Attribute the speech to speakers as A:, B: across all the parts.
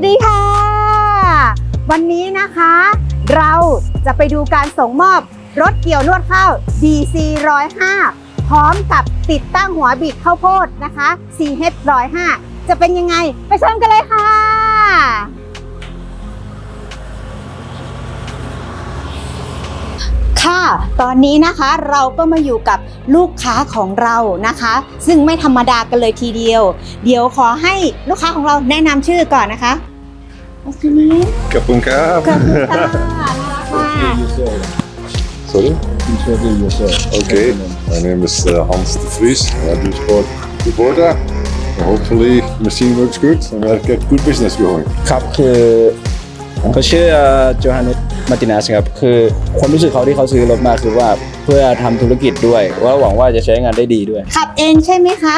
A: วัสดีค่ะ วันนี้นะคะ เราจะไปดูการส่งมอบรถเกี่ยวนวดข้าว DC 105พร้อมกับติดตั้งหัวบิดข้าวโพดนะคะ CH 105จะเป็นยังไง ไปชมกันเลยค่ะ ค่ะ ตอนนี้นะคะเราก็มาอยู่กับลูกค้าของเรานะคะ ซึ่งไม่ธรรมดากันเลยทีเดียว เดี๋ยวขอให้ลูกค้าของเราแนะนำชื่อก่อนนะคะโอเคไหม
B: Kapunka.
A: ขอบคุณค่ะน่ารักมาก
B: Sorry?
C: Introduce yourself.
B: Okay, my name is uh, Hans de Vries. I do sport Kubota. Hopefully, machine works good and I get good business going.
C: ครับคือ เขาชื่อโจฮันเนสมาตินัสครับคือความรู้สึกเขาที่เขาซื้อรถมาคือว่าเพื่อทำธุรกิจด้วยว่าหวังว่าจะใช้งานได้ดีด้วย
A: ขับเองใช่ไหมคะ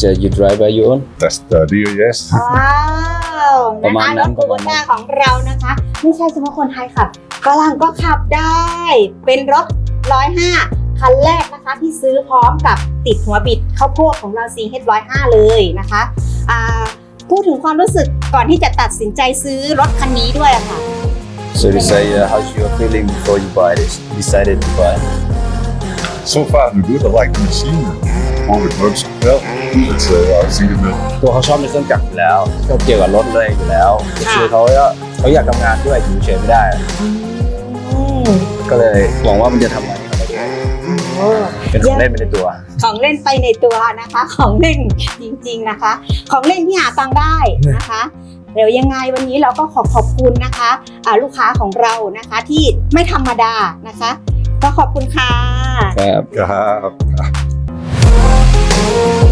C: จะ you drive by your own
B: That's the idea, yes.
A: ว้าว
C: ประ
A: นะ
C: มา
A: คะ
C: ณ
A: ร
C: นั้
A: ถ
C: น
A: คูโบต้าของเรานะคะ ไม่ใช่เฉพาะคนไทยขับฝรั่งก็ขับได้ เป็นรถ 105 คันแรกนะคะที่ซื้อพร้อมกับติดหัวบิดข้าวโพดของเรา CH 105เลยนะคะอ่าพูดถึงความรู้สึก ก่อนที่จะตัดสินใจซื้อรถคันนี้ด้วยอะค่ะ
C: so to say uh, how's your feeling before you buy this decided to buy
B: So far, so good. I like the machine. All it works well. It's uh, I see the
C: ตัวเขาชอบในเครื่องจักรอยู่แล้วชอบเกี่ยวกับรถเลยอยู่แล้ว
A: ค่ะ
C: คือเขาก็เขาอยากทำงานด้วยอยู่เฉยไม่ได้
A: อืม
C: ก็เลยหวังว่ามันจะทำงานให้ เขาได้ดี
A: โอ้
C: เป็นของเล่นไปในตัว
A: ของเล่นไปในตัวนะคะ ของเล่นจริงๆนะคะ ของเล่นที่หาตังค์ได้นะคะเดี๋ยวยังไงวันนี้เราก็ขอขอบคุณนะคะอ่าลูกค้าของเรานะคะที่ไม่ธรรมดานะคะ ก็ขอบคุณค่ะ
C: ครับ
B: Yeah.
A: เป็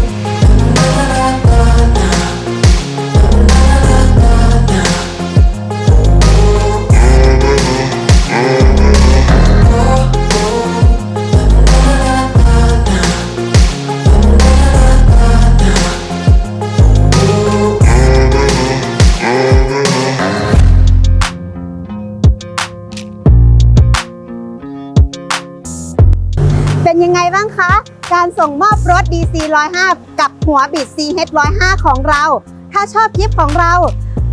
A: งไงบ้างคะ การส่งมอบรถ DC 105 กับหัวบิด CH 105 ของเรา ถ้าชอบคลิปของเรา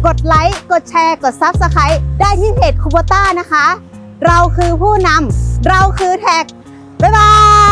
A: กดไลค์ กดแชร์ กด Subscribe ได้ที่เพจคูโบต้านะคะ เราคือผู้นำเราคือแท็ก บ๊ายบาย